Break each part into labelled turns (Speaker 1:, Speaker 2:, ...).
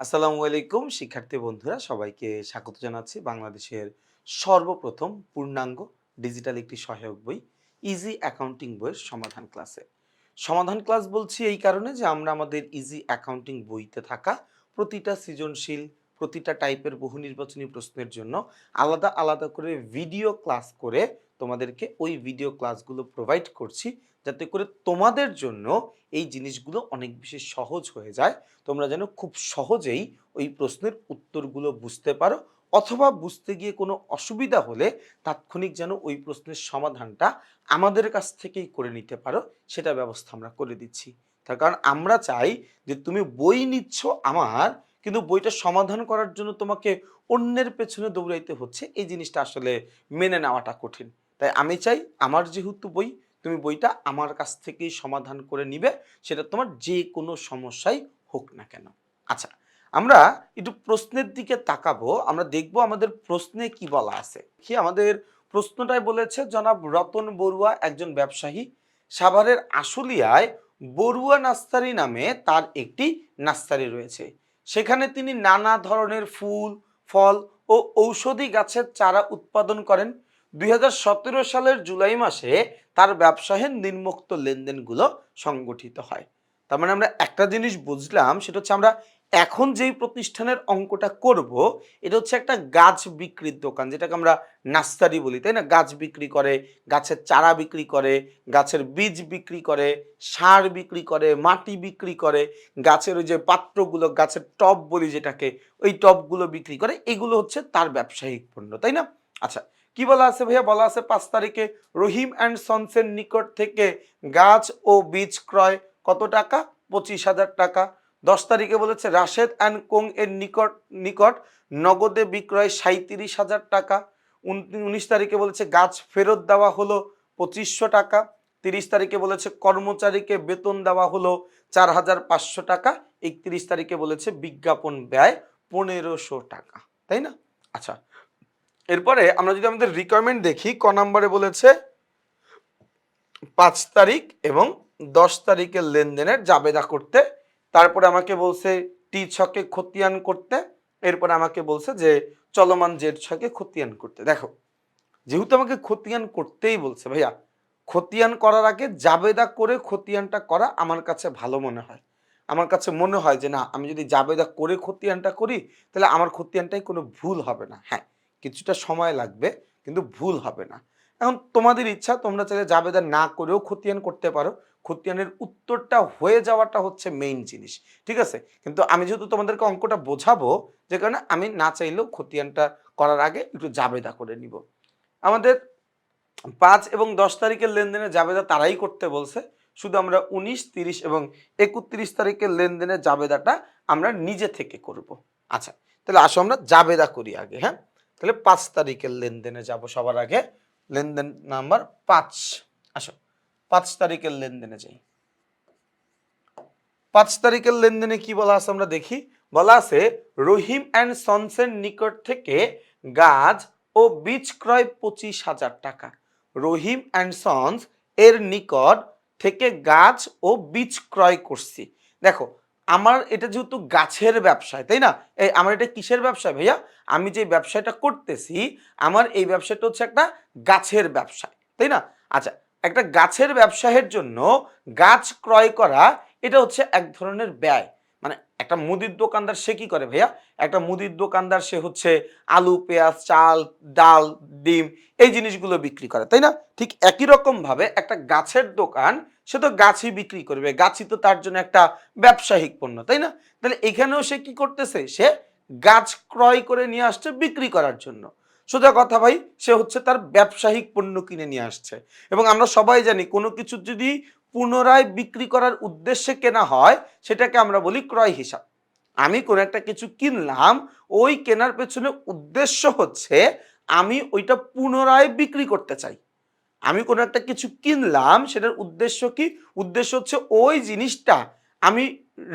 Speaker 1: আসসালামু আলাইকুম, শিক্ষার্থী বন্ধুরা, সবাইকে স্বাগত জানাচ্ছি বাংলাদেশের সর্বপ্রথম পূর্ণাঙ্গ ডিজিটাল একটি সহায়ক বই ইজি অ্যাকাউন্টিং বইয়ের সমাধান ক্লাসে। সমাধান ক্লাস বলছি এই কারণে যে আমরা আমাদের ইজি অ্যাকাউন্টিং বইতে থাকা প্রতিটা সৃজনশীল, প্রতিটা টাইপের বহু নির্বাচনী প্রশ্নের জন্য আলাদা আলাদা করে ভিডিও ক্লাস করে তোমাদেরকে ওই ভিডিও ক্লাসগুলো প্রোভাইড করছি যাতে করে তোমাদের জন্য এই জিনিসগুলো অনেক বেশি সহজ হয়ে যায়। তোমরা যেন খুব সহজেই ওই প্রশ্নের উত্তরগুলো বুঝতে পারো অথবা বুঝতে গিয়ে কোনো অসুবিধা হলে তাৎক্ষণিক যেন ওই প্রশ্নের সমাধানটা আমাদের কাছ থেকেই করে নিতে পারো, সেটা ব্যবস্থা আমরা করে দিচ্ছি। তার কারণ আমরা চাই যে তুমি বই নিচ্ছ আমার, কিন্তু বইটা সমাধান করার জন্য তোমাকে অন্যের পেছনে দৌড়াইতে হচ্ছে, এই জিনিসটা আসলে মেনে নেওয়াটা কঠিন। তাই আমি চাই আমার যেহেতু বই, তুমি বইটা আমার কাছ থেকেই সমাধান করে নিবে, সেটা তোমার যে কোনো সমস্যাই হোক না কেন। আচ্ছা আমরা একটু প্রশ্নের দিকে তাকাবো, আমরা দেখব আমাদের প্রশ্নে কি বলা আছে। কি আমাদের প্রশ্নটাই বলেছে, জনাব রতন বড়ুয়া একজন ব্যবসায়ী, সাভারের আশুলিয়ায় বড়ুয়া নাস্তারি নামে তার একটি নাস্তারি রয়েছে। সেখানে তিনি নানা ধরনের ফুল, ফল ও ঔষধি গাছের চারা উৎপাদন করেন। দুই হাজার সতেরো সালের জুলাই মাসে তার ব্যবসায়ের নিম্নোক্ত লেনদেনগুলো সংগঠিত হয়। তার মানে আমরা একটা জিনিস বুঝলাম, সেটা হচ্ছে আমরা এখন যেই প্রতিষ্ঠানের অঙ্কটা করব, এটা হচ্ছে একটা গাছ বিক্রির দোকান, যেটাকে আমরা নার্সারি বলি, তাই না? গাছ বিক্রি করে, গাছের চারা বিক্রি করে, গাছের বীজ বিক্রি করে, সার বিক্রি করে, মাটি বিক্রি করে, গাছের ওই যে পাত্রগুলো, গাছের টব বলি যেটাকে, ওই টবগুলো বিক্রি করে, এগুলো হচ্ছে তার ব্যবসায়িক পণ্য, তাই না? আচ্ছা কি বলা আছে ভাইয়া? বলা আছে পাঁচ তারিখে রহিম অ্যান্ড সনসের নিকট থেকে গাছ ও বীজ ক্রয় কত টাকা? পঁচিশ হাজার টাকা। দশ তারিখে বলেছে রাশেদ অ্যান্ড কোং এর নিকট নিকট নগদে বিক্রয় সাঁত্রিশ হাজার টাকা। উন- উনিশ তারিখে বলেছে গাছ ফেরত দেওয়া হলো পঁচিশশো টাকা। তিরিশ তারিখে বলেছে কর্মচারীকে বেতন দেওয়া হলো চার হাজার পাঁচশো টাকা। একত্রিশ তারিখে বলেছে বিজ্ঞাপন ব্যয় পনেরোশো টাকা। তাই না? আচ্ছা এরপরে আমরা যদি আমাদের রিকোয়ারমেন্ট দেখি, ক নম্বরে বলেছে, পাঁচ তারিখ এবং দশ তারিখের লেনদেনের জাবেদা করতে। তারপরে আমাকে বলছে, টি ছকে খতিয়ান করতে। এরপরে আমাকে বলছে যে, চলমান জেড ছকে খতিয়ান করতে। দেখো, যেহেতু আমাকে খতিয়ান করতেই বলছে ভাইয়া, খতিয়ান করার আগে জাবেদা করে খতিয়ানটা করা আমার কাছে ভালো মনে হয়। আমার কাছে মনে হয় যে, না, আমি যদি জাবেদা করে খতিয়ানটা করি, তাহলে আমার খতিয়ানটাই কোনো ভুল হবে না। হ্যাঁ কিছুটা সময় লাগবে, কিন্তু ভুল হবে না। এখন তোমাদের ইচ্ছা, তোমরা চাইলে জাবেদা না করেও খতিয়ান করতে পারো। খতিয়ানের উত্তরটা হয়ে যাওয়াটা হচ্ছে মেইন জিনিস, ঠিক আছে? কিন্তু আমি যেহেতু তোমাদেরকে অঙ্কটা বোঝাবো, যে কারণে আমি না চাইলেও খতিয়ানটা করার আগে একটু জাবেদা করে নিব। আমাদের পাঁচ এবং দশ তারিখের লেনদেনে জাবেদা তারাই করতে বলছে। শুধু আমরা উনিশ, তিরিশ এবং একত্রিশ তারিখের লেনদেনের জাবেদাটা আমরা নিজে থেকে করব। আচ্ছা তাহলে আসো আমরা জাবেদা করি আগে হ্যাঁ? তাহলে পাঁচ তারিখের লেনদেনে যাব সবার আগে। লেনদেন নাম্বার পাঁচ। আসো, পাঁচ তারিখের লেনদেনে যাই। পাঁচ তারিখের লেনদেনে কি বলা আছে আমরা দেখি? বলা আছে, রহিম অ্যান্ড সনসের নিকট থেকে গাছ ও বীজ ক্রয় পঁচিশ হাজার টাকা। রহিম অ্যান্ড সন্স এর নিকট থেকে গাছ ও বীজ ক্রয় করছি। দেখো আমার এটা যেহেতু গাছের ব্যবসায়, তাই না? এই আমার এটা কিসের ব্যবসা ভাইয়া? আমি যে ব্যবসাটা করতেছি, আমার এই ব্যবসাটা হচ্ছে একটা গাছের ব্যবসা তাই না? আচ্ছা একটা গাছের ব্যবসায়ের জন্য গাছ ক্রয় করা, এটা হচ্ছে এক ধরনের ব্যয়। মানে একটা মুদির দোকানদার সে কি করে ভাইয়া? একটা মুদির দোকানদার সে হচ্ছে আলু, পেঁয়াজ, চাল, ডাল, ডিম, এই জিনিসগুলো বিক্রি করে, তাই না? ঠিক একই রকম ভাবে একটা গাছের দোকান সে তো গাছই বিক্রি করবে, গাছই তো তার জন্য একটা ব্যবসায়িক পণ্য, তাই না? তাহলে এখানেও সে কি করতেছে? সে গাছ ক্রয় করে নিয়ে আসছে বিক্রি করার জন্য। সোজা কথা ভাই, সে হচ্ছে তার ব্যবসায়িক পণ্য কিনে নিয়ে আসছে। এবং আমরা সবাই জানি, কোনো কিছু যদি পুনরায় বিক্রি করার উদ্দেশ্যে কেনা হয়, সেটাকে আমরা বলি ক্রয় হিসাব। আমি কোনো একটা কিছু কিনলাম, ওই কেনার পেছনে উদ্দেশ্য হচ্ছে, আমি ওইটা পুনরায় বিক্রি করতে চাই। আমি কোনো একটা কিছু কিনলাম, সেটার উদ্দেশ্য কি? উদ্দেশ্য হচ্ছে ওই জিনিসটা আমি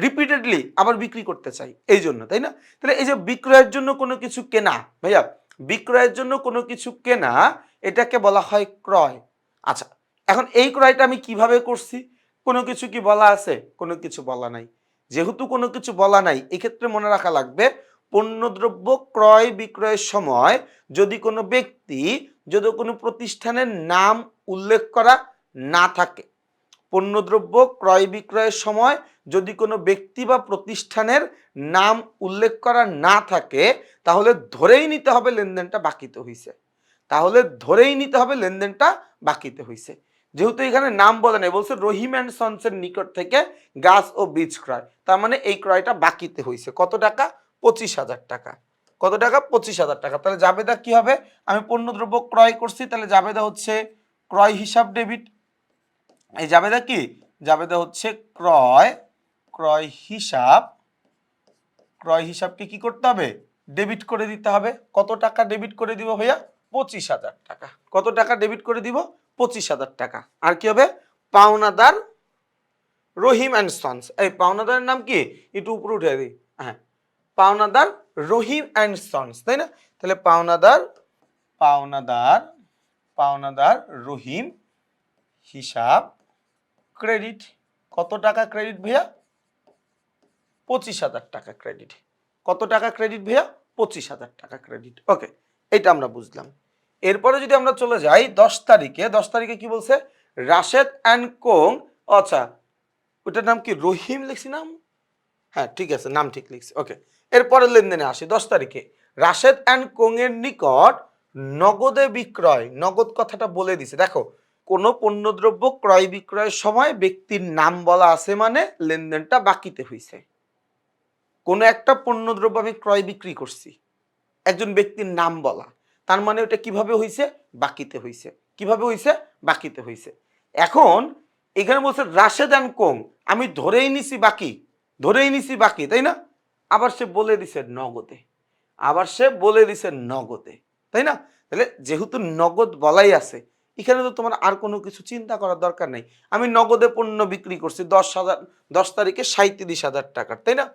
Speaker 1: রিপিটেডলি আবার বিক্রি করতে চাই। এই জন্য, তাই না? তাহলে এই যে বিক্রয়ের জন্য কোনো কিছু কেনা, ভাইয়া, বিক্রয়ের জন্য কোনো কিছু কেনা, এটাকে বলা হয় ক্রয়। আচ্ছা এখন এই ক্রয়টা আমি কীভাবে করছি? কোনো কিছু কি বলা আছে? কোনো কিছু বলা নাই। যেহেতু কোনো কিছু বলা নাই, এক্ষেত্রে মনে রাখা লাগবে পণ্যদ্রব্য ক্রয় বিক্রয়ের সময় যদি কোনো ব্যক্তি, যদি কোনো প্রতিষ্ঠানের নাম উল্লেখ করা না থাকে, পণ্যদ্রব্য ক্রয় বিক্রয়ের সময় যদি কোনো ব্যক্তি বা প্রতিষ্ঠানের নাম উল্লেখ করা না থাকে, তাহলে ধরেই নিতে হবে লেনদেনটা বাকিতে হইছে। তাহলে ধরেই নিতে হবে লেনদেনটা বাকিতে হইছে। যেহেতু এখানে নাম বলে নাই, বলছে রহিম অ্যান্ড সন্সের নিকট থেকে গাছ ও বীজ ক্রয়। তার মানে এই ক্রয়টা বাকিতে হইছে। কত টাকা? পঁচিশ হাজার টাকা। কত টাকা? পঁচিশ হাজার টাকা। তাহলে জাবেদা কি হবে? আমি পণ্যদ্রব্য ক্রয় করছি, তাহলে জাবেদা হচ্ছে ক্রয় হিসাব ডেবিট। এই জাবেদা কি? জাবেদা হচ্ছে ক্রয় ক্রয় হিসাব। ক্রয় হিসাবকে কি করতে হবে? ডেবিট করে দিতে হবে। কত টাকা ডেবিট করে দিব ভাইয়া? পঁচিশ হাজার টাকা। কত টাকা ডেবিট করে দিব? পঁচিশ হাজার টাকা। আর কি হবে? পাওনাদার রহিম অ্যান্ড সন্স। এই পাওনাদারের নাম কি? একটু উপরে উঠে দিই। হ্যাঁ। পাওনাদার রহিম অ্যান্ড সন্স, তাই না? তাহলে পাওনাদার পাওনাদার পাওনাদার রহিম হিসাব ক্রেডিট। কত টাকা ক্রেডিট ভাইয়া? পঁচিশ হাজার টাকা ক্রেডিট। কত টাকা ক্রেডিট ভাইয়া? পঁচিশ হাজার টাকা ক্রেডিট। ওকে এটা আমরা বুঝলাম। এরপরে যদি আমরা চলে যাই, দশ তারিখে দশ তারিখে কি বলছে? রাশেদ অ্যান্ড কোং আচ্ছা ওটার নাম কি? রহিম লিখছি নাম হ্যাঁ ঠিক আছে, নাম ঠিক লিখছি ওকে এরপরে লেনদেনে আসি, দশ তারিখে। রাশেদ অ্যান্ড কোং এর নিকট নগদে বিক্রয়, নগদ কথাটা বলে দিছে। দেখো, কোনো পণ্যদ্রব্য ক্রয় বিক্রয়ের সময় ব্যক্তির নাম বলা আছে মানে লেনদেনটা বাকিতে হইছে। কোনো একটা পণ্যদ্রব্য আমি ক্রয় বিক্রি করছি, একজন ব্যক্তির নাম বলা, তার মানে ওটা কীভাবে হইছে? বাকিতে হইছে। কীভাবে হইছে? বাকিতে হইছে। এখন, এখানে বলছে রাশেদ অ্যান্ড কোং, আমি ধরেই নিছি বাকি ধরেই নিছি বাকি, তাই না? আবার সে বলে দিছে নগদে। আবার সে বলে দিছে নগদে, তাই না? তাহলে যেহেতু নগদ বলাই আছে, এখানে তো তোমার আর কোনো কিছু চিন্তা করার দরকার নেই। আমি নগদে পণ্য বিক্রি করছি দশ হাজার, দশ তারিখে সাঁত্রিশ হাজার টাকার, তাই না?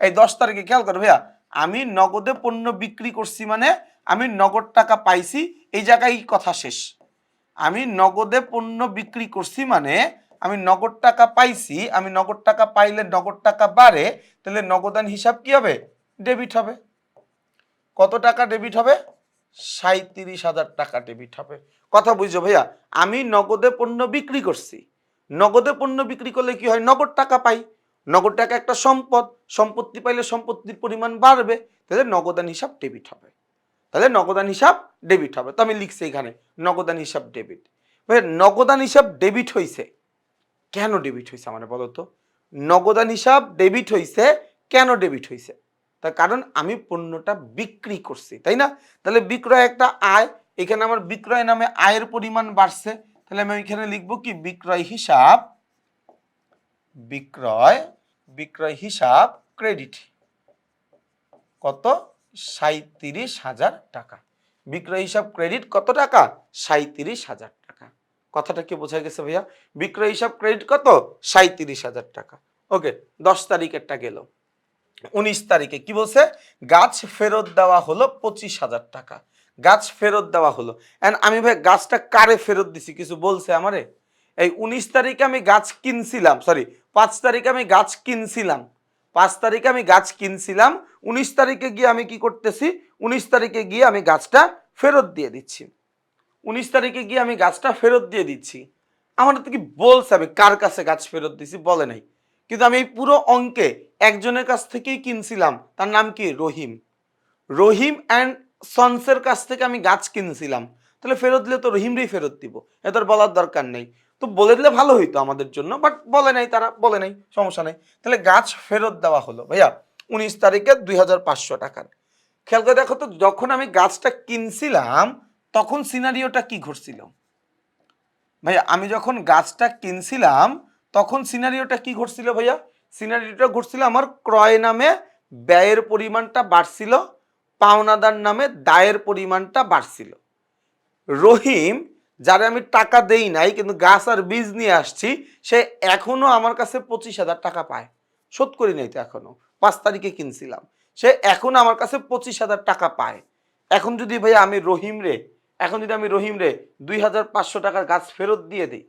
Speaker 1: এই দশ তারিখে খেয়াল করো ভাইয়া, আমি নগদে পণ্য বিক্রি করছি মানে আমি নগদ টাকা পাইছি, এই জায়গায় কথা শেষ। আমি নগদে পণ্য বিক্রি করছি মানে আমি নগদ টাকা পাইছি, আমি নগদ টাকা পাইলে নগদ টাকা বাড়ে, তাহলে নগদান হিসাব কি হবে? ডেবিট হবে। কত টাকা ডেবিট হবে? সাঁত্রিশ হাজার টাকা ডেবিট হবে। কথা বুঝছ ভাইয়া? আমি নগদে পণ্য বিক্রি করছি। নগদে পণ্য বিক্রি করলে কি হয়? নগদ টাকা পাই। নগদ টাকা একটা সম্পদ। সম্পত্তি পাইলে সম্পত্তির পরিমাণ বাড়বে, তাহলে নগদান হিসাব ডেবিট হবে। তাহলে নগদান হিসাব ডেবিট হবে। তো আমি লিখছি এখানে, নগদান হিসাব ডেবিট নগদান হিসাব ডেবিট হইছে। কেন ডেবিট হয়েছে আমার বলো তো? নগদান হিসাব ডেবিট হয়েছে কেন ডেবিট হয়েছে তার কারণ আমি পণ্যটা বিক্রি করছি, তাই না? তাহলে বিক্রয় একটা আয়, এখানে আমার বিক্রয় নামে আয়ের পরিমাণ বাড়ছে, তাহলে আমি এখানে লিখব কি? বিক্রয় হিসাব, বিক্রয় বিক্রয় হিসাব ক্রেডিট কত? সাঁত্রিশ হাজার টাকা। বিক্রয় হিসাব ক্রেডিট কত টাকা? সাঁত্রিশ হাজার কথাটা কি বোঝা গেছে ভাইয়া? বিক্রয় হিসাব ক্রেডিট কত? সাঁত্রিশ হাজার টাকা। ওকে দশ তারিখেরটা গেল। উনিশ তারিখে কি বলছে? গাছ ফেরত দেওয়া হলো পঁচিশ হাজার টাকা। গাছ ফেরত দেওয়া হলো। অ্যান্ড আমি ভাই, গাছটা কারে ফেরত দিছি কিছু বলছে আমারে? এই উনিশ তারিখে আমি গাছ কিনছিলাম সরি পাঁচ তারিখে আমি গাছ কিনছিলাম। পাঁচ তারিখে আমি গাছ কিনছিলাম। উনিশ তারিখে গিয়ে আমি কি করতেছি? উনিশ তারিখে গিয়ে আমি গাছটা ফেরত দিয়ে দিচ্ছি। উনিশ তারিখে গিয়ে আমি গাছটা ফেরত দিয়ে দিচ্ছি। আমার তো কি বলছে আমি, কার কাছে গাছ ফেরত দিছি বলে নাই। কিন্তু আমি এই পুরো অঙ্কে একজনের কাছ থেকেই কিনছিলাম, তার নাম কি? রহিম। রহিম অ্যান্ড সন্সের কাছ থেকে আমি গাছ কিনছিলাম। তাহলে ফেরত দিলে তো রহিমরেই ফেরত দিব এত আর বলার দরকার নেই। তো বলে দিলে ভালো হইতো আমাদের জন্য বাট বলে নাই তারা, বলে নাই, সমস্যা নেই। তাহলে গাছ ফেরত দেওয়া হলো। ভাইয়া, উনিশ তারিখে দুই হাজার পাঁচশো টাকার। খেয়াল করে দেখো তো, যখন আমি গাছটা কিনছিলাম তখন সিনারিওটা কি ঘটছিল? ভাইয়া, আমি যখন গাছটা কিনছিলাম, তখন সিনারিওটা কি ঘটছিল ভাইয়া? সিনারিওটা ঘটছিল আমার ক্রয় নামে ব্যয়ের পরিমাণটা বাড়ছিল, পাওনাদার নামে দায়ের পরিমাণটা বাড়ছিল। রহিম, যারে আমি টাকা দেই নাই, কিন্তু গাছ আর বীজ নিয়ে আসছি, সে এখনও আমার কাছে পঁচিশ হাজার টাকা পায়। শোধ করি নাই তো এখনও, পাঁচ তারিখে কিনছিলাম। সে এখন আমার কাছে পঁচিশ হাজার টাকা পায়। এখন যদি ভাইয়া আমি রহিম রে এখন যদি আমি রহিম রে দুই হাজার পাঁচশো টাকার গাছ ফেরত দিয়ে দিই,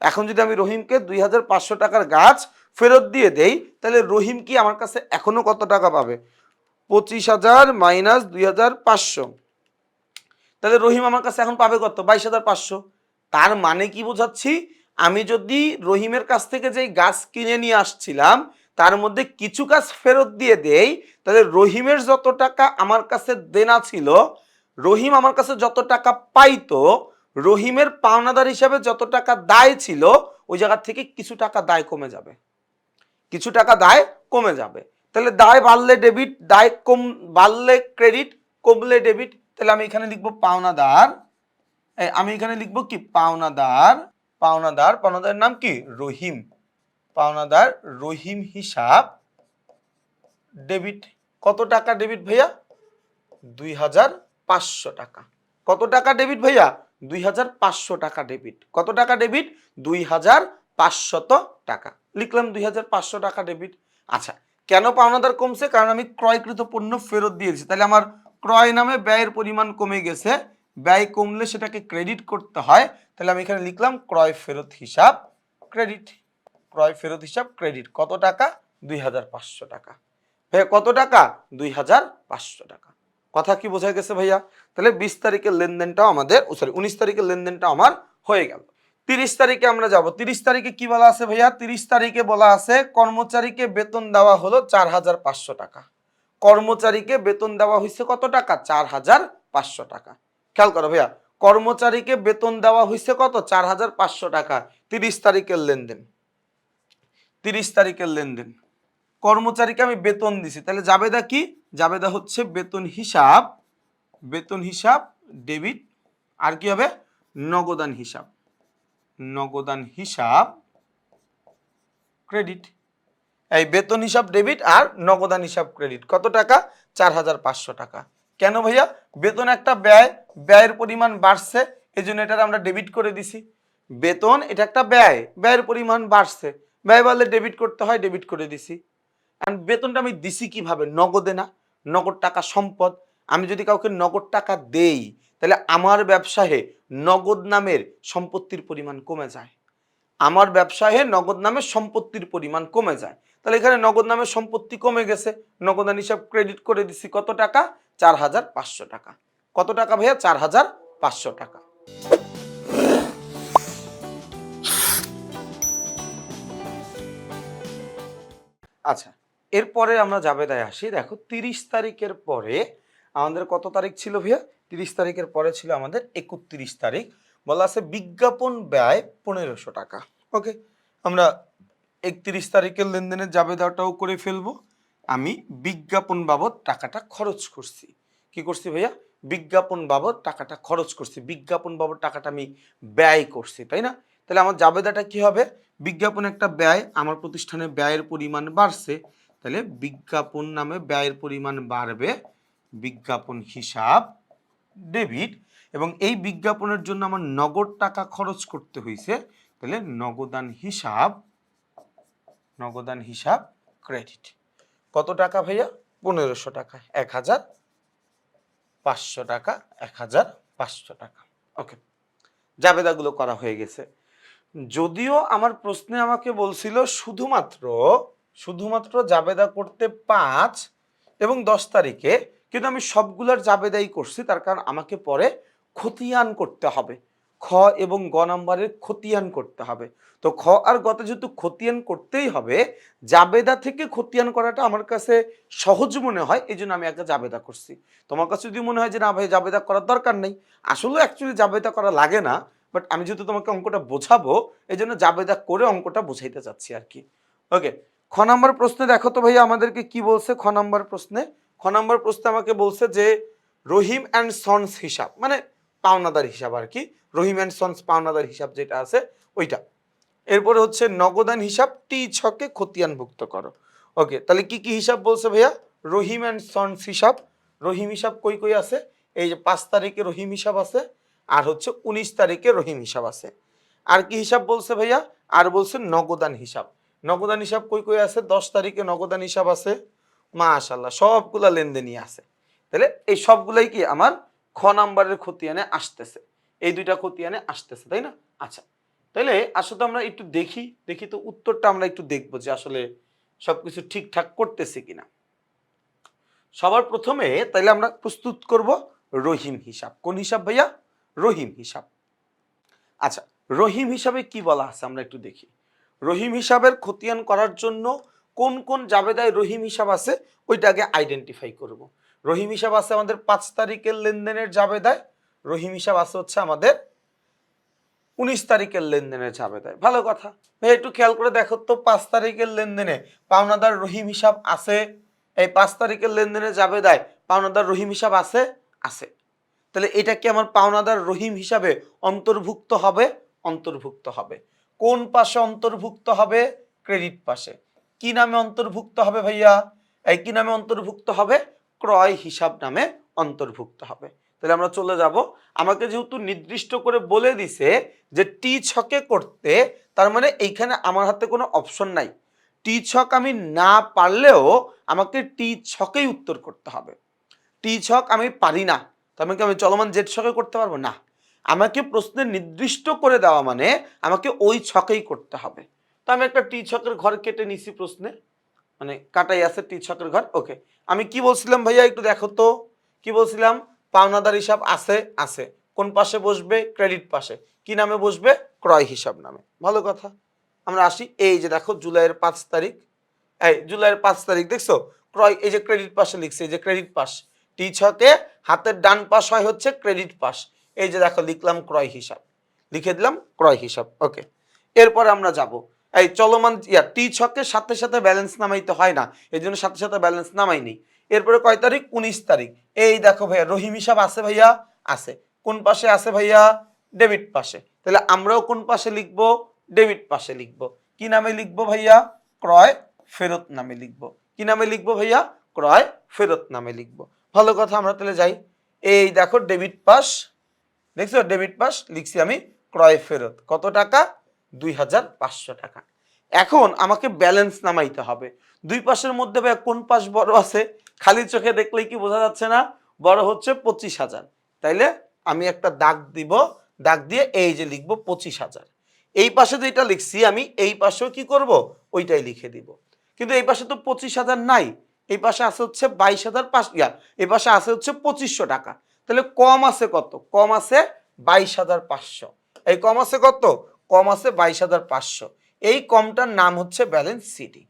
Speaker 1: এখন যদি আমি রহিমকে দুই হাজার পাঁচশো টাকার গাছ ফেরত দিয়ে দেই, তাহলে রহিম কি আমার কাছে এখনও কত টাকা পাবে? পঁচিশ হাজার মাইনাস দুই হাজার পাঁচশো। তাহলে রহিম আমার কাছে এখন পাবে কত? বাইশ হাজার পাঁচশো। তার মানে কি বোঝাচ্ছি? আমি যদি রহিমের কাছ থেকে যেই গাছ কিনে নিয়ে আসছিলাম, তার মধ্যে কিছু গাছ ফেরত দিয়ে দেই, তাহলে রহিমের যত টাকা আমার কাছে দেনা ছিল রহিম আমার কাছে যত টাকা পাইতো, রহিমের পাওনাদার হিসাবে যত টাকা দায় ছিল, ওই জায়গার থেকে কিছু টাকা দায় কমে যাবে। কিছু টাকা দায় কমে যাবে। তাহলে দায় বাড়লে ডেবিট দায় কম বাড়লে ক্রেডিট কমলে ডেবিট তাহলে আমি এখানে লিখব পাওনাদার। আমি এখানে লিখব কি? পাওনাদার পাওনাদার, পাওনাদারের নাম কি? রহিম। পাওনাদার, রহিম হিসাব ডেবিট কত টাকা ডেবিট ভাইয়া? দুই হাজার পাঁচশো টাকা। কত টাকা ডেবিট ভাইয়া? দুই হাজার পাঁচশো টাকা ডেবিট। কত টাকা ডেবিট? দুই হাজার পাঁচশত টাকা। লিখলাম দুই হাজার পাঁচশো টাকা ডেবিট। আচ্ছা কেন পাওনাদার কমছে? কারণ আমি ক্রয়কৃত পণ্য ফেরত দিয়েছি। তাহলে আমার ক্রয় নামে ব্যয়ের পরিমাণ কমে গেছে। ব্যয় কমলে সেটাকে ক্রেডিট করতে হয়। তাহলে আমি এখানে লিখলাম ক্রয় ফেরত হিসাব ক্রেডিট। ক্রয় ফেরত হিসাব ক্রেডিট। কত টাকা? দুই হাজার পাঁচশো টাকা। কত টাকা? দুই হাজার পাঁচশো টাকা। কথা কি বোঝা গেছে ভাইয়া? তাহলে বিশ তারিখের লেনদেনটাও আমাদের সরি উনিশ তারিখের লেনদেনটা আমার হয়ে গেল। তিরিশ তারিখে আমরা যাব। তিরিশ তারিখে কি বলা আছে ভাইয়া? তিরিশ তারিখে বলা আছে, কর্মচারীকে বেতন দেওয়া হলো চার হাজার পাঁচশো টাকা। কর্মচারীকে বেতন দেওয়া হয়েছে কত টাকা? চার হাজার পাঁচশো টাকা। খেয়াল করো ভাইয়া, কর্মচারীকে বেতন দেওয়া হয়েছে কত? চার হাজার পাঁচশো টাকা। তিরিশ তারিখের লেনদেন। তিরিশ তারিখের লেনদেন। কর্মচারীকে আমি বেতন দিছি। তাহলে জাবেদা কি? জাবেদা হচ্ছে বেতন হিসাব বেতন হিসাব, ডেবিট, আর কি হবে? নগদান হিসাব। নগদান হিসাব, ক্রেডিট। এই বেতন হিসাব, ডেবিট আর নগদান হিসাব, ক্রেডিট। কত টাকা? চার হাজার পাঁচশো টাকা। কেন ভাইয়া? বেতন একটা ব্যয়, ব্যয়ের পরিমাণ বাড়ছে এই জন্য এটার আমরা ডেবিট করে দিছি। বেতন এটা একটা ব্যয়, ব্যয়ের পরিমাণ বাড়ছে। ব্যয় বাড়লে ডেবিট করতে হয়, ডেবিট করে দিছি। কারণ বেতনটা আমি দিছি কীভাবে? নগদে না, নগদ টাকা সম্পদ। আমি যদি কাউকে নগদ টাকা দেই, তাহলে আমার ব্যবসায়ে নগদ নামের সম্পত্তির পরিমাণ কমে যায়। আমার ব্যবসায়ে নগদ নামের সম্পত্তির পরিমাণ কমে যায়। তাহলে এখানে নগদ নামের সম্পত্তি কমে গেছে। নগদান হিসাব ক্রেডিট করে দিছি কত টাকা? চার হাজার পাঁচশো টাকা। কত টাকা ভাইয়া? চার হাজার পাঁচশো টাকা। আচ্ছা এরপরে আমরা জাবেদায় আসি। দেখো, তিরিশ তারিখের পরে আমাদের কত তারিখ ছিল ভাইয়া? তিরিশ তারিখের পরে ছিল আমাদের একত্রিশ তারিখ। বলা আছে বিজ্ঞাপন ব্যয় পনেরোশো টাকা। ওকে? আমরা একত্রিশ তারিখের লেনদেনের জাবেদাটাও করে ফেলব। আমি বিজ্ঞাপন বাবদ টাকাটা খরচ করছি। কি করছি ভাইয়া? বিজ্ঞাপন বাবদ টাকাটা খরচ করছি। বিজ্ঞাপন বাবদ টাকাটা আমি ব্যয় করছি, তাই না? তাহলে আমার জাবেদাটা কি হবে? বিজ্ঞাপন একটা ব্যয়, আমার প্রতিষ্ঠানে ব্যয়ের পরিমাণ বাড়ছে। তাহলে বিজ্ঞাপন নামে ব্যয়ের পরিমাণ বাড়বে, বিজ্ঞাপন হিসাব, ডেবিট, এবং এই বিজ্ঞাপনের জন্য আমার নগদ টাকা খরচ করতে হয়েছে তাহলে নগদান হিসাব নগদান হিসাব, ক্রেডিট। কত টাকা ভাইয়া? পনেরোশো টাকা এক হাজার পাঁচশো টাকা এক হাজার পাঁচশো টাকা। ওকে, জাবেদাগুলো করা হয়ে গেছে। যদিও আমার প্রশ্নে আমাকে বলছিল শুধুমাত্র শুধুমাত্র জাবেদা করতে পাঁচ এবং দশ তারিখে, কিন্তু আমি সবগুলার জাবেদাই করছি, তার কারণ আমাকে পরে খতিয়ান করতে হবে। খ এবং গ নাম্বারের খতিয়ান করতে হবে। তো খ আর গতে যেহেতু খতিয়ান করতেই হবে, জাবেদা থেকে খতিয়ান করাটা আমার কাছে সহজ মনে হয় এই জন্য আমি একটা জাবেদা করছি। তোমার কাছে যদি মনে হয় যে, না ভাই, জাবেদা করার দরকার নেই। আসলে অ্যাকচুয়ালি জাবেদা করা লাগে না বাট আমি যেহেতু তোমাকে অঙ্কটা বোঝাবো এই জন্য জাবেদা করে অঙ্কটা বোঝাইতে চাচ্ছি আর কি। ওকে খ নম্বর প্রশ্নে দেখো তো ভাইয়া আমাদেরকে কি বলছে? খ নম্বর প্রশ্নে। খ নম্বর প্রশ্নে আমাকে বলছে যে, রহিম অ্যান্ড সন্স হিসাব মানে পাওনাদার হিসাব আর কি। রহিম অ্যান্ড সন্স পাওনাদার হিসাব যেটা আছে, ওইটা। এরপরে হচ্ছে নগদান হিসাব টি ছকে খতিয়ানভুক্ত করো। ওকে, তাহলে কি কি হিসাব বলছে ভাইয়া? রহিম অ্যান্ড সন্স হিসাব। রহিম হিসাব কই কই আছে? এই যে পাঁচ তারিখে রহিম হিসাব আছে, আর হচ্ছে উনিশ তারিখে রহিম হিসাব আছে। আর কি হিসাব বলছে ভাইয়া? আর বলছে নগদান হিসাব। নগদান হিসাব কই কই আছে? দশ তারিখে নগদান হিসাব আছে। মাশাল্লাহ সবগুলা লেনদেনই আছে। তাহলে এই সবগুলাই কি আমার খ নাম্বারের খতিয়ানে আসতেছে? এই দুইটা খতিয়ানে আসতেছে, তাই না? আচ্ছা তাইলে আসলে আমরা একটু দেখি দেখি তো উত্তরটা আমরা একটু দেখব যে আসলে সবকিছু ঠিকঠাক করতেছে কিনা। সবার প্রথমে তাইলে আমরা প্রস্তুত করব রহিম হিসাব। কোন হিসাব ভাইয়া? রহিম হিসাব। আচ্ছা রহিম হিসাবে কি বলা আছে আমরা একটু দেখি। রহিম হিসাবের খতিয়ান করার জন্য কোন কোন জাবেদায় রহিম হিসাব আছে, ওইটাকে আইডেন্টিফাই করব। রহিম হিসাব আছে আমাদের পাঁচ তারিখের লেনদেনের জাবেদায়, রহিম হিসাব আছে হচ্ছে আমাদের উনিশ তারিখের লেনদেনের জাবেদায়। ভালো কথা। ভাই, একটু খেয়াল করে দেখো তো, পাঁচ তারিখের লেনদেনে পাওনাদার রহিম হিসাব আছে, এই পাঁচ তারিখের লেনদেনে জাবেদায় পাওনাদার রহিম হিসাব আছে আছে। তাহলে এটা কি আমার পাওনাদার রহিম হিসাবে অন্তর্ভুক্ত হবে? অন্তর্ভুক্ত হবে। কোন পাশে অন্তর্ভুক্ত হবে? ক্রেডিট পাশে। কি নামে অন্তর্ভুক্ত হবে ভাইয়া? এই কি নামে অন্তর্ভুক্ত হবে? ক্রয় হিসাব নামে অন্তর্ভুক্ত হবে। তাহলে আমরা চলে যাব। আমাকে যেহেতু নির্দিষ্ট করে বলে দিছে যে টি ছকে করতে, তার মানে এইখানে আমার হাতে কোনো অপশন নাই। টি ছক আমি না পারলেও আমাকে টি ছকেই উত্তর করতে হবে। টি ছক আমি পারি না। তার মানে কি আমি চলমান জেড ছকে করতে পারব? না। আমাকে প্রশ্নে নির্দিষ্ট করে দেওয়া মানে আমাকে ওই ছকেই করতে হবে। তো আমি একটা টি ছকের ঘর কেটে নিছি প্রশ্নে। মানে কাটাই আছে টি ছকের ঘর। ওকে। আমি কি বলছিলাম ভাইয়া একটু দেখো তো। কি বলছিলাম? পাওনাদার হিসাব আছে আছে। কোন পাশে বসবে? ক্রেডিট পাশে। কি নামে বসবে? ক্রয় হিসাব নামে। ভালো কথা। আমরা আসি। এই যে দেখো জুলাইয়ের পাঁচ তারিখ। এই জুলাইয়ের পাঁচ তারিখ, দেখছ? ক্রয়, এই যে ক্রেডিট পাশে লিখছে, এই যে ক্রেডিট পাশ। টি ছকে হাতের ডান পাশ হয় হচ্ছে ক্রেডিট পাশ। এই যে দেখো লিখলাম ক্রয় হিসাব। লিখে দিলাম ক্রয় হিসাব, ওকে। এরপর আমরা যাব। এই চলমান, ইয়া, টি ছকের সাথে সাথে ব্যালেন্স নামাইতে হয় না, এই জন্য সাথে সাথে ব্যালেন্স নামাই নেই এরপরে কয় তারিখ? উনিশ তারিখ। এই দেখো ভাইয়া, রহিম হিসাব আছে ভাইয়া? আছে। কোন পাশে আছে ভাইয়া? ডেবিট পাশে। তাহলে আমরাও কোন পাশে লিখব? ডেবিট পাশে লিখব। কি নামে লিখব ভাইয়া? ক্রয় ফেরত নামে লিখব। কি নামে লিখব ভাইয়া? ক্রয় ফেরত নামে লিখব। ভালো কথা, আমরা তাহলে যাই। এই দেখো ডেবিট পাস দেখছ ডেবিট পাস, লিখছি আমি, ক্রয় ফেরত। কত টাকা? দুই হাজার পাঁচশো টাকা। এখন আমাকে ব্যালেন্স নামাইতে হবে। দুই পাশের মধ্যে ভাই কোন পাশ বড় আছে, খালি চোখে দেখলেই কি বোঝা যাচ্ছে না? বড় হচ্ছে পঁচিশ হাজার। তাইলে আমি একটা দাগ দিব, দাগ দিয়ে এই যে লিখব পঁচিশ হাজার। এই পাশে যেটা লিখছি আমি, এই পাশেও কি করব? ওইটাই লিখে দিব। কিন্তু এই পাশে তো পঁচিশ হাজার নাই। এই পাশে আছে হচ্ছে বাইশ হাজার পাঁচ ইয়া, এই পাশে আছে হচ্ছে পঁচিশশো টাকা। তাহলে কম আছে কত? কম আছে বাইশ হাজার পাঁচশো। এই কম আছে কত? কম আছে বাইশ হাজার পাঁচশো। এই কমটার নাম হচ্ছে ব্যালেন্স সিটি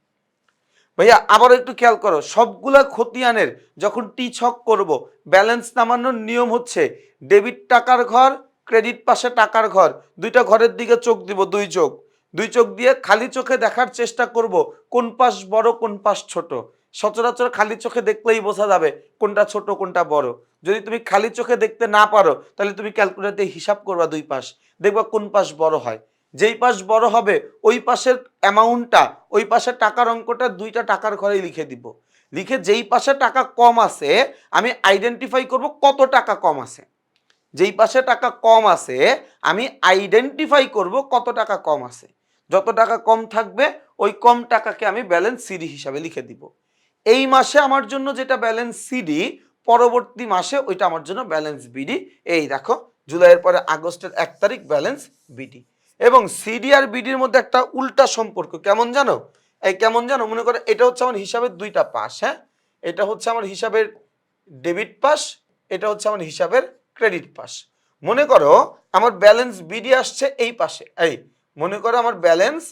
Speaker 1: ভাইয়া, আবার একটু খেয়াল করো, সবগুলা খতিয়ানের যখন টি ছক করব, ব্যালেন্স নামানোর নিয়ম হচ্ছে ডেবিট টাকার ঘর, ক্রেডিট পাশে টাকার ঘর, দুইটা ঘরের দিকে চোখ দিব, দুই চোখ। দুই চোখ দিয়ে খালি চোখে দেখার চেষ্টা করব, কোন পাশ বড়, কোন পাশ ছোট। সচরাচর খালি চোখে দেখলেই বোঝা যাবে কোনটা ছোট, কোনটা বড়। যদি তুমি খালি চোখে দেখতে না পারো, তাহলে তুমি ক্যালকুলেটরে হিসাব করবা দুই পাশ। দেখবা কোন পাশ বড় হয়। যেই পাশ বড় হবে, ওই পাশের অ্যামাউন্টটা ওই পাশের টাকার অঙ্কটা দুইটা টাকার ঘরেই লিখে দিব। লিখে যেই পাশে টাকা কম আছে, আমি আইডেন্টিফাই করব কত টাকা কম আছে। যেই পাশে টাকা কম আছে, আমি আইডেন্টিফাই করব কত টাকা কম আছে। যত টাকা কম থাকবে, ওই কম টাকাকে আমি ব্যালেন্স সিডি হিসাবে লিখে দিব। এই মাসে আমার জন্য যেটা ব্যালেন্স সিডি পরবর্তী মাসে ওইটা আমার জন্য ব্যালেন্স বিডি এই দেখো, জুলাইয়ের পরে আগস্টের এক তারিখ ব্যালেন্স বিডি এবং সিডি আর বিডির মধ্যে একটা উল্টা সম্পর্ক, কেমন জানো? এই কেমন জানো? মনে করো এটা হচ্ছে আমার হিসাবের দুইটা পাশ হ্যাঁ? এটা হচ্ছে আমার হিসাবের ডেবিট পাস এটা হচ্ছে আমার হিসাবের ক্রেডিট পাস মনে করো আমার ব্যালেন্স বিডি আসছে এই পাশে, এই, মনে করো আমার balance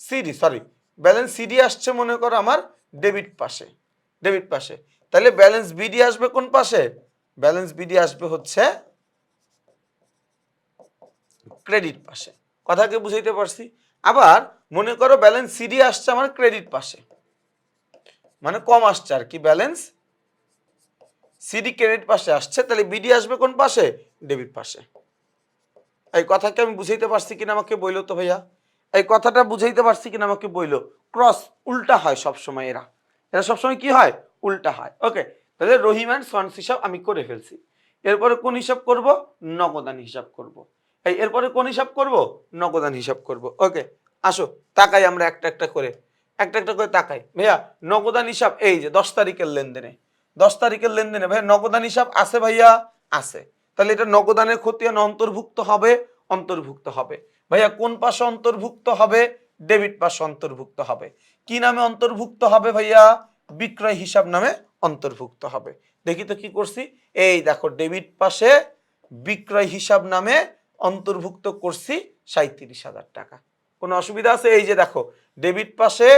Speaker 1: CD sorry balance CD আসছে মনে করো আমার ডেবিট পাশে ডেবিট পাশে। তাহলে ব্যালেন্স বিডি আসবে কোন পাশে? ব্যালেন্স বিডি আসবে হচ্ছে ক্রেডিট পাশে। কথাকে বুঝাইতে পারছি? আবার মনে করো ব্যালেন্স সিডি আসছে আমার ক্রেডিট পাশে। মানে কম আসছে আর কি ব্যালেন্স। সিডি ক্রেডিট পাশে আসছে, তাহলে বিডি আসবে কোন পাশে? ডেবিট পাশে। এই কথাকে আমি বুঝাইতে পারছি কিনা আমাকে বইলো তো ভাইয়া। এই কথাটা বুঝাইতে পারছি কিনা আমাকে বইলো। ক্রস, উল্টা হয় সব সময় এরা। এরা সবসময় কি হয়? উল্টা হয়। ওকে তাহলে রহিম অ্যান্ড সন্স হিসাব আমি করে ফেলছি। এরপরে কোন হিসাব করব? নগদান হিসাব করব। এই এরপরে কোন হিসাব করব? নগদান হিসাব করব। ওকে আসো, তাকাই আমরা একটা একটা করে। একটা একটা করে তাকাই। ভাইয়া, নগদান হিসাব, এই যে দশ তারিখের লেনদেনে। দশ তারিখের লেনদেনে, ভাইয়া, নগদান হিসাব আছে ভাইয়া? আছে। তাহলে এটা নগদানের খতিয়ান অন্তর্ভুক্ত হবে? অন্তর্ভুক্ত হবে। ভাইয়া, কোন পাশে অন্তর্ভুক্ত হবে? ডেবিট পাশে অন্তর্ভুক্ত হবে। কি নামে অন্তর্ভুক্ত হবে ভাইয়া? বিক্রয় হিসাব নামে অন্তর্ভুক্ত হবে। দেখি তো কি করছি? এই দেখো ডেবিট পাশে বিক্রয় হিসাব নামে অন্তর্ভুক্ত করছি সাঁত্রিশ হাজার টাকা। কোনো অসুবিধা আছে? এই যে দেখো ডেবিট পাশে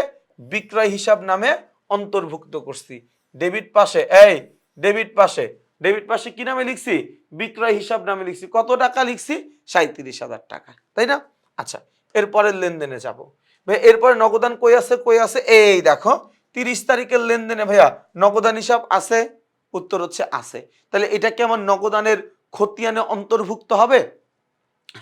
Speaker 1: বিক্রয় হিসাব নামে অন্তর্ভুক্ত করছি। ডেবিট পাশে, এই ডেবিট পাশে ডেবিট পাশে কি নামে লিখছি? বিক্রয় হিসাব নামে লিখছি। কত টাকা লিখছি? সাঁত্রিশ হাজার টাকা। তাই না? আচ্ছা এরপরের লেনদেনে যাব। ভাই এরপরে নগদান কই আছে? কই আছে? এই দেখো, তিরিশ তারিখের লেনদেনে ভাইয়া নগদান হিসাব আছে, উত্তর হচ্ছে আছে। তাহলে এটা কি আমার নগদানের খতিয়ানে অন্তর্ভুক্ত হবে?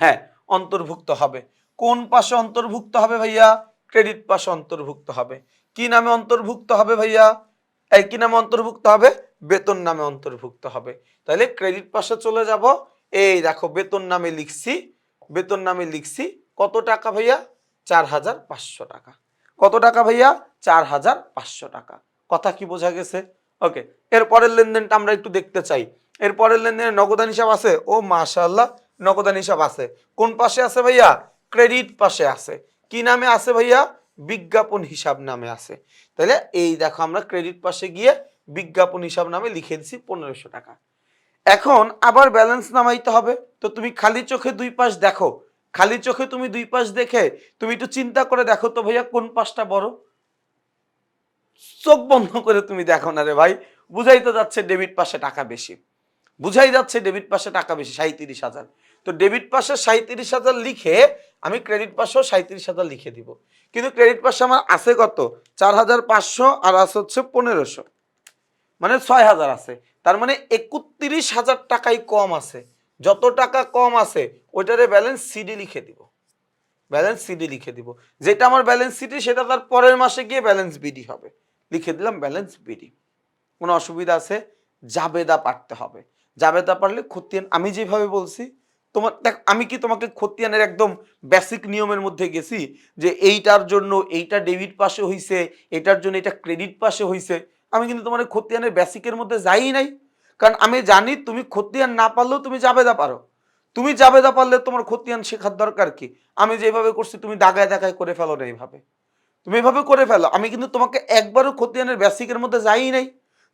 Speaker 1: হ্যাঁ অন্তর্ভুক্ত হবে। কোন পাশে অন্তর্ভুক্ত হবে ভাইয়া? ক্রেডিট পাশে অন্তর্ভুক্ত হবে। কি নামে অন্তর্ভুক্ত হবে ভাইয়া? এই কি নামে অন্তর্ভুক্ত হবে? বেতন নামে অন্তর্ভুক্ত হবে। তাহলে ক্রেডিট পাশে চলে যাব। এই দেখো, বেতন নামে লিখছি। বেতন নামে লিখছি কত টাকা ভাইয়া? চার হাজার পাঁচশো টাকা। কত টাকা ভাইয়া? চার হাজার পাঁচশো টাকা। কথা কি বোঝা গেছে? ওকে এরপরের লেনদেনটা আমরা একটু দেখতে চাই। এরপরের লেনদেনে নগদান হিসাব আছে? ও মাশাল্লাহ নগদান হিসাব আছে। কোন পাশে আছে ভাইয়া? ক্রেডিট পাশে আছে। কি নামে আছে ভাইয়া? বিজ্ঞাপন হিসাব নামে আছে। তাহলে এই দেখো আমরা ক্রেডিট পাশে গিয়ে বিজ্ঞাপন হিসাব নামে লিখে দিছি পনেরোশো টাকা। এখন আবার ব্যালেন্স নামাইতে হবে। তো তুমি খালি চোখে দুই পাশ দেখো। খালি চোখে তুমি দুই পাশ দেখে তুমি একটু চিন্তা করে দেখো তো ভাইয়া কোন পাশটা বড়। চোখ বন্ধ করে তুমি দেখো না রে ভাই। বুঝাই তো যাচ্ছে ডেবিট পাশে টাকা বেশি। বুঝাই যাচ্ছে ডেবিট পাশে টাকা বেশি সাঁত্রিশ হাজার। তো ডেবিট পাশে সাঁত্রিশ হাজার লিখে আমি ক্রেডিট পাশেও সাঁত্রিশ হাজার লিখে দিব। কিন্তু ক্রেডিট পাশে আমার আছে কত? চার হাজার পাঁচশো আর আছে হচ্ছে পনেরোশো। মানে ছয় হাজার আছে। তার মানে একত্রিশ হাজার টাকাই কম আছে। যত টাকা কম আছে, ওইটারে ব্যালেন্স সিডি লিখে দিব। ব্যালেন্স সিডি লিখে দিব। যেটা আমার ব্যালেন্স সিডি সেটা তার পরের মাসে গিয়ে ব্যালেন্স বিডি হবে। লিখে দিলাম ব্যালেন্স বিডি কোনো অসুবিধা আছে? জাবেদা পারতে হবে। জাবেদা পারলে খতিয়ান আমি যেভাবে বলছি তোমার, দেখ, আমি কি তোমাকে খতিয়ানের একদম বেসিক নিয়মের মধ্যে গেছি যে এইটার জন্য এইটা ডেবিট পাশে হইছে, এটার জন্য এটা ক্রেডিট পাশে হইছে? আমি কিন্তু তোমার খতিয়ানের বেসিকের মধ্যে যাই নাই। কারণ আমি জানি তুমি খতিয়ান না পারলেও তুমি জাবেদা পারো। তুমি জাবেদা পারলে তোমার খতিয়ান শেখার দরকার কি? আমি যেভাবে করছি তুমি দাগায় দাগায় করে ফেলো না এইভাবে। তুমি এভাবে করে ফেলো। আমি কিন্তু তোমাকে একবারও খতিয়ানের বেসিকের মধ্যে যাই নাই।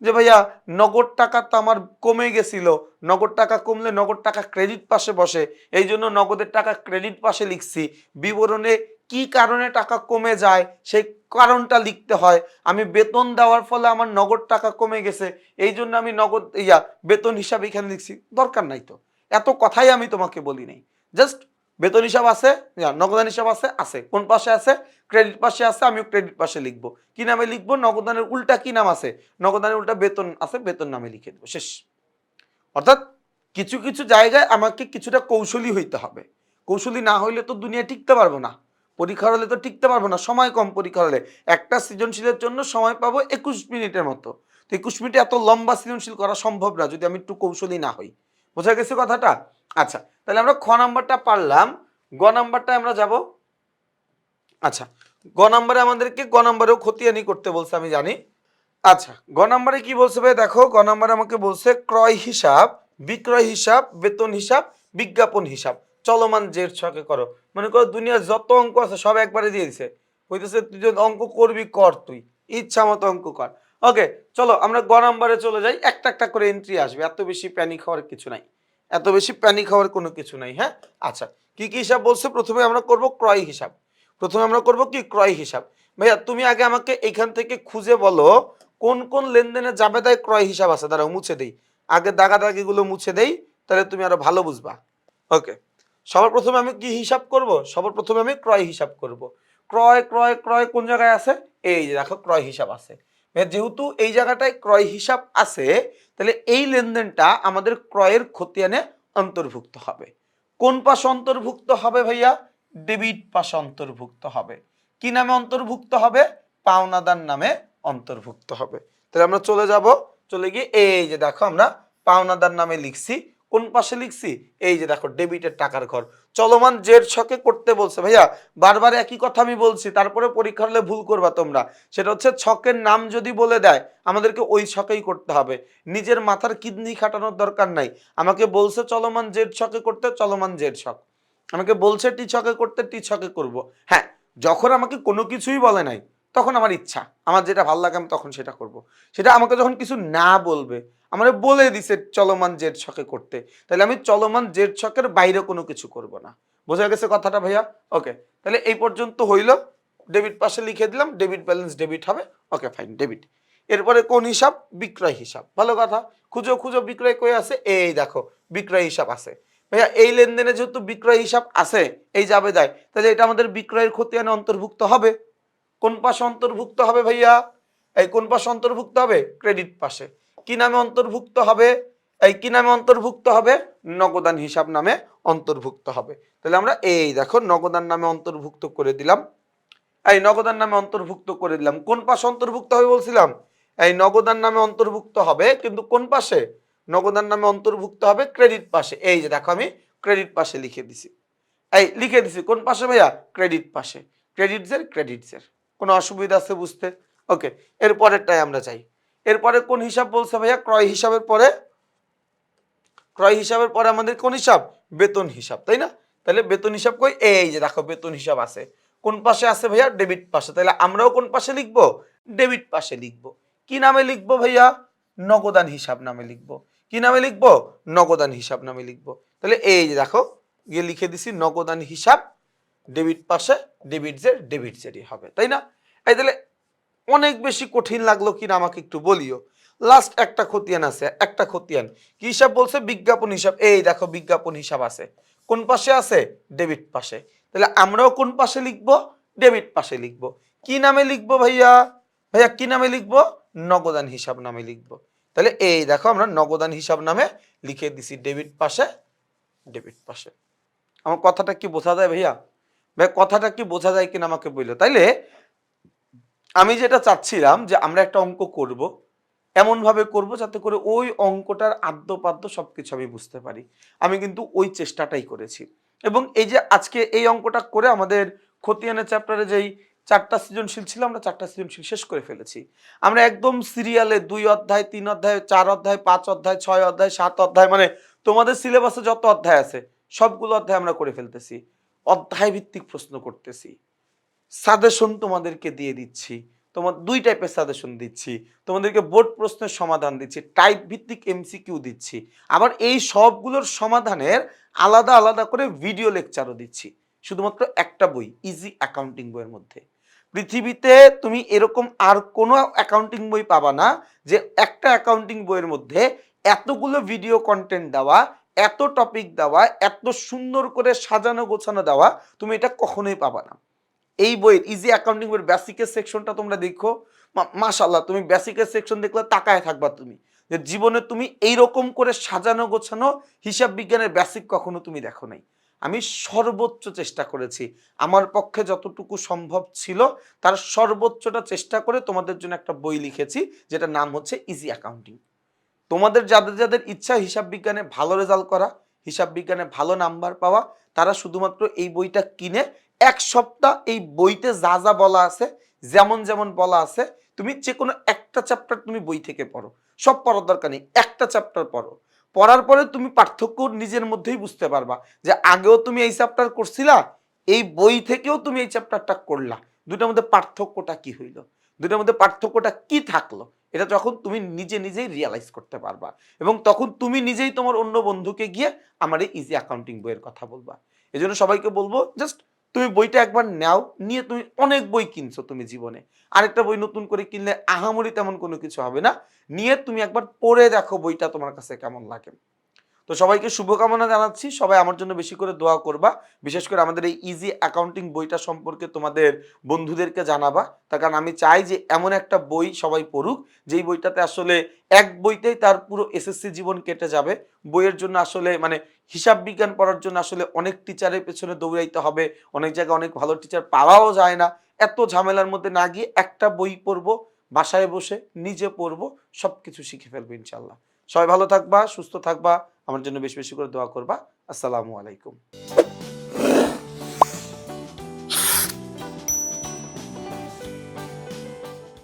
Speaker 1: যে ভাইয়া, নগদ টাকা তো আমার কমে গেছিল। নগদ টাকা কমলে নগদ টাকা ক্রেডিট পাশে বসে। এই জন্য নগদের টাকা ক্রেডিট পাশে লিখছি। বিবরণে কি কারণে টাকা কমে যায়, সেই কারণটা লিখতে হয়। আমি বেতন দেওয়ার ফলে আমার নগদ টাকা কমে গেছে। এই জন্য আমি নগদ, ইয়া, বেতন হিসাবে এখানে লিখছি। দরকার নাই তো। এত কথাই আমি তোমাকে বলি নাই। জাস্ট বেতন হিসাব আছে? নগদান হিসাব আছে? আছে। কোন পাশে আছে? ক্রেডিট পাশে আছে, আমিও ক্রেডিট পাশে লিখব। কি নামে লিখব? নগদানের উল্টা কি নাম আছে? নগদানের উল্টা বেতন আছে, বেতন নামে লিখে দেবো। শেষ। অর্থাৎ কিছু কিছু জায়গায় আমাকে কিছুটা কৌশলী হইতে হবে। কৌশলী না হইলে তো দুনিয়া টিকতে পারব না। পরীক্ষা হলে তো টিকতে পারব না। সময় কম পরীক্ষা হলে। একটা সৃজনশীলের জন্য সময় পাবো একুশ মিনিটের মতো। তো একুশ মিনিটে এত লম্বা সৃজনশীল করা সম্ভব না, যদি আমি একটু কৌশলী না হই। বোঝা গেছে কথাটা? আচ্ছা তাহলে আমরা খ নাম্বারটা পারলাম। গ নাম্বারটা আমরা যাব। আচ্ছা গ নাম্বারে আমাদেরকে গ নাম্বারেও খতিয়ানি করতে বলছে, আমি জানি। আচ্ছা গ নাম্বারে কি বলছে ভাই? দেখো, গ নাম্বারে আমাকে বলছে ক্রয় হিসাব, বিক্রয় হিসাব, বেতন হিসাব, বিজ্ঞাপন হিসাব। চলমান জের ছকে করো। মনে করো দুনিয়ার যত অঙ্ক আছে সব একবারে দিয়ে দিছে। হইতেছে তুই যদি অঙ্ক করবি, কর তুই। ইচ্ছা মতো অঙ্ক কর। ওকে চলো, আমরা গ নাম্বারে চলে যাই। একটা একটা করে এন্ট্রি আসবে, এত বেশি প্যানিক হওয়ার কিছু নাই। এত বেশি প্যানিক হওয়ার কোনো কিছু নাই হ্যাঁ? আচ্ছা কি কি হিসাব বলছে? প্রথমে আমরা করব ক্রয় হিসাব। প্রথমে আমরা করব কি? ক্রয় হিসাব। ভাইয়া, তুমি আগে আমাকে এখান থেকে খুঁজে বলো, কোন কোন লেনদেনে জাবেদায় ক্রয় হিসাব আছে? দাঁড়াও, মুছে দেই। আগে দাগা দাগিগুলো মুছে দেই, তাহলে তুমি আরও ভালো বুঝবা। ওকে সবার প্রথমে আমি কি হিসাব করব? সবার প্রথমে আমি ক্রয় হিসাব করব। ক্রয় ক্রয় ক্রয় কোন জায়গায় আছে? এই যে দেখো, ক্রয় হিসাব আছে। যেহেতু এই জায়গাটায় ক্রয় হিসাব আছে, তাহলে এই লেনদেনটা আমাদের ক্রয়ের খতিয়ানে অন্তর্ভুক্ত হবে। কোন পাশে অন্তর্ভুক্ত হবে ভাইয়া? ডেবিট পাশে অন্তর্ভুক্ত হবে। কি নামে অন্তর্ভুক্ত হবে? পাওনাদার নামে অন্তর্ভুক্ত হবে। তাহলে আমরা চলে যাব, চলে গিয়ে এই যে দেখো আমরা পাওনাদার নামে লিখছি, কোন পাশে লিখছি? এই যে দেখো, ডেবিটের টাকার ঘর। চলমান জের ছকে করতে বলছে। ভাইয়া, বারবার একই কথা আমি বলছি, তারপরে পরীক্ষা হলে ভুল করবা তোমরা। সেটা হচ্ছে ছকের নাম যদি বলে দেয়, আমাদেরকে ওই ছকেই করতে হবে। নিজের মাথার কিডনি খাটানোর দরকার নাই। আমাকে বলছে চলমান জেড ছকে করতে, চলমান জেড ছক। আমাকে বলছে টি ছকে করতে, টি ছকে করব। হ্যাঁ যখন আমাকে কোনো কিছুই বলে নাই, তখন আমার ইচ্ছা। আমার যেটা ভালো লাগে আমি তখন সেটা করব। সেটা আমাকে যখন কিছু না বলবে আমার বলে দিছে চলমান জেড ছকে করতে। তাহলে আমি চলমান জেড ছকের বাইরে কোনো কিছু করব না। বোঝা গেছে কথাটা ভাইয়া? ওকে, তাহলে এই পর্যন্ত হইল। ডেবিট পাশে লিখে দিলাম, ডেবিট ব্যালেন্স ডেবিট হবে। Okay, fine, debit. এরপরে কোন হিসাব? বিক্রয় হিসাব। ভালো কথা, খুঁজো খুঁজো, বিক্রয় কই আছে? এই দেখো, বিক্রয় হিসাব আছে। ভাইয়া, এই লেনদেনে যেহেতু বিক্রয় হিসাব আছে, এই যাবে দেয় তাহলে এটা আমাদের বিক্রয়ের ক্ষতি খতিয়ানে অন্তর্ভুক্ত হবে। কোন পাশে অন্তর্ভুক্ত হবে ভাইয়া? এই কোন পাশে অন্তর্ভুক্ত হবে? ক্রেডিট পাশে। কি নামে অন্তর্ভুক্ত হবে? এই কি নামে অন্তর্ভুক্ত হবে? নগদান হিসাব নামে অন্তর্ভুক্ত হবে। তাহলে আমরা এই দেখো, নগদান নামে অন্তর্ভুক্ত করে দিলাম। এই নগদান নামে অন্তর্ভুক্ত করে দিলাম। কোন পাশে অন্তর্ভুক্ত হবে বলছিলাম? এই নগদান নামে অন্তর্ভুক্ত হবে, কিন্তু কোন পাশে? নগদান নামে অন্তর্ভুক্ত হবে ক্রেডিট পাশে। এই যে দেখো আমি ক্রেডিট পাশে লিখে দিছি। এই লিখে দিছি, কোন পাশে ভাইয়া? ক্রেডিট পাশে। ক্রেডিটসের ক্রেডিটসের কোনো অসুবিধা আছে বুঝতে? ওকে এরপরেরটাই আমরা চাই এরপরে কোন হিসাব বলছে ভাইয়া? ক্রয় হিসাবের পরে? ক্রয় হিসাবের পরে আমাদের কোন হিসাব? বেতন হিসাব, তাই না? তাহলে বেতন হিসাব কই? এই যে দেখো, বেতন হিসাব আছে। কোন পাশে আছে ভাইয়া? ডেবিট পাশে। তাহলে আমরাও কোন পাশে লিখব? ডেবিট পাশে লিখব। কি নামে লিখব ভাইয়া? নগদান হিসাব নামে লিখব। কি নামে লিখব? নগদান হিসাব নামে লিখব। তাহলে এই যে দেখো, গিয়ে লিখে দিছি, নগদান হিসাব, ডেবিট পাশে ডেবিটসের ডেবিটসেরই হবে, তাই না? এই তাহলে অনেক বেশি কঠিন লাগল কিনা আমাকে একটু বলিও। লাস্ট একটা খতিয়ান আছে, একটা খতিয়ান। কি হিসাব বলছে? বিজ্ঞাপন হিসাব। এই দেখো, বিজ্ঞাপন হিসাব আছে। কোন পাশে আছে? ডেবিট পাশে। তাহলে আমরাও কোন পাশে লিখব? ডেবিট পাশে লিখব। কি নামে লিখব ভাইয়া? ভাইয়া, কি নামে লিখব? নগদান হিসাব নামে লিখব। তাহলে এই দেখো, আমরা নগদান হিসাব নামে লিখে দিছি, ডেবিট পাশে ডেবিট পাশে। আমার কথাটা কি বোঝা যায় ভাইয়া? ভাই কথাটা কি বোঝা যায় কিনা আমাকে বলল তাইলে আমি যেটা চাচ্ছিলাম যে আমরা একটা অঙ্ক করব এমন ভাবে করব যাতে করে ওই অঙ্কটার আদ্যপাদ্য সবকিছু আমি বুঝতে পারি। আমি কিন্তু ওই চেষ্টাটাই করেছি। এবং এই যে আজকে এই অঙ্কটা করে আমাদের খতিয়ানের চ্যাপ্টারে যেই চারটা সৃজনশীল ছিল, আমরা চারটা সৃজনশীল শেষ করে ফেলেছি। আমরা একদম সিরিয়ালে দুই অধ্যায়, তিন অধ্যায়, চার অধ্যায়, পাঁচ অধ্যায়, ছয় অধ্যায়, সাত অধ্যায় মানে তোমাদের সিলেবাসে যত অধ্যায় আছে, সবগুলো অধ্যায় আমরা করে ফেলতেছি। অধ্যায় ভিত্তিক প্রশ্ন করতেছি। সাজেশন তোমাদেরকে দিয়ে দিচ্ছি। তোমার দুই টাইপের সাজেশন দিচ্ছি। তোমাদেরকে বোর্ড প্রশ্নের সমাধান দিচ্ছি টাইপ ভিত্তিক এমসিকিউ দিচ্ছি। আবার এই সবগুলোর সমাধানের আলাদা আলাদা করে ভিডিও লেকচারও দিচ্ছি। শুধুমাত্র একটা বই ইজি অ্যাকাউন্টিং বইয়ের মধ্যে। পৃথিবীতে তুমি এরকম আর কোনো অ্যাকাউন্টিং বই পাবা না যে একটা অ্যাকাউন্টিং বইয়ের মধ্যে এতগুলো ভিডিও কন্টেন্ট দেওয়া, এত টপিক দেওয়া, এত সুন্দর করে সাজানো গোছানো দেওয়া তুমি এটা কখনোই পাবা না। এই বইয়ের ইজি অ্যাকাউন্টিং বইয়ের বেসিকের সেকশনটা তোমরা দেখো। মাশাল্লাহ তুমি বেসিকের সেকশন দেখলে তাকায় থাকবা তুমি। যে জীবনে তুমি এই রকম করে সাজানো গোছানো হিসাব বিজ্ঞানের বেসিক কখনো তুমি দেখো নাই। আমি সর্বোচ্চ চেষ্টা করেছি। আমার পক্ষে যতটুকু সম্ভব ছিল, তার সর্বোচ্চটা চেষ্টা করে তোমাদের জন্য একটা বই লিখেছি যেটা নাম হচ্ছে ইজি অ্যাকাউন্টিং তোমাদের যাদের যাদের ইচ্ছা হিসাব বিজ্ঞানে ভালো রেজাল্ট করা, হিসাব বিজ্ঞানে ভালো নাম্বার পাওয়া, তারা শুধুমাত্র এই বইটা কিনে এক সপ্তাহ এই বইতে যা যা বলা আছে, যেমন যেমন বলা আছে, তুমি যে কোনো একটা চ্যাপ্টার তুমি বই থেকে পড়ো। সব পড়ার দরকার নেই, একটা চ্যাপ্টার পড়ো। পড়ার পরে তুমি পার্থক্য নিজের মধ্যেই বুঝতে পারবা যে আগেও তুমি এই চ্যাপ্টার করছিলা, এই বই থেকেও তুমি এই চ্যাপ্টারটা করলা। দুটার মধ্যে পার্থক্যটা কি হইল? দুটার মধ্যে পার্থক্যটা কি থাকল? এটা যখন তুমি নিজে নিজেই রিয়ালাইজ করতে পারবা এবং তখন তুমি নিজেই তোমার অন্য বন্ধুকে গিয়ে আমার এই ইজি অ্যাকাউন্টিং বইয়ের কথা বলবা। এই জন্য সবাইকে বলব জাস্ট তুমি বইটা একবার নাও, নিয়ে তুমি অনেক বই কিনছো তুমি জীবনে। আরেকটা বই নতুন করে কিনলে আহামরি তেমন কোনো কিছু হবে না। নিয়ে তুমি একবার পড়ে দেখো বইটা তোমার কাছে কেমন লাগে। তো সবাইকে শুভকামনা জানাচ্ছি। সবাই আমার জন্য বেশি করে দোয়া করবা। বিশেষ করে আমাদের এই ইজি অ্যাকাউন্টিং বইটা সম্পর্কে তোমাদের বন্ধুদেরকে জানাবা। তার কারণ আমি চাই যে এমন একটা বই সবাই পড়ুক, যেই বইটাতে আসলে এক বইতেই তার পুরো এসএসসি জীবন কেটে যাবে। বইয়ের জন্য আসলে মানে হিসাব বিজ্ঞান পড়ার জন্য আসলে অনেক টিচারের পেছনে দৌড়াইতে হবে। অনেক জায়গায় অনেক ভালো টিচার পাওয়াও যায় না। এত ঝামেলার মধ্যে না গিয়ে একটা বই পড়ব, বাসায় বসে নিজে পড়ব সব কিছু শিখে ফেলব ইনশাল্লাহ সবাই ভালো থাকবা, সুস্থ থাকবা। আমার জন্য বেশি বেশি করে দোয়া করবা। আসসালামু আলাইকুম।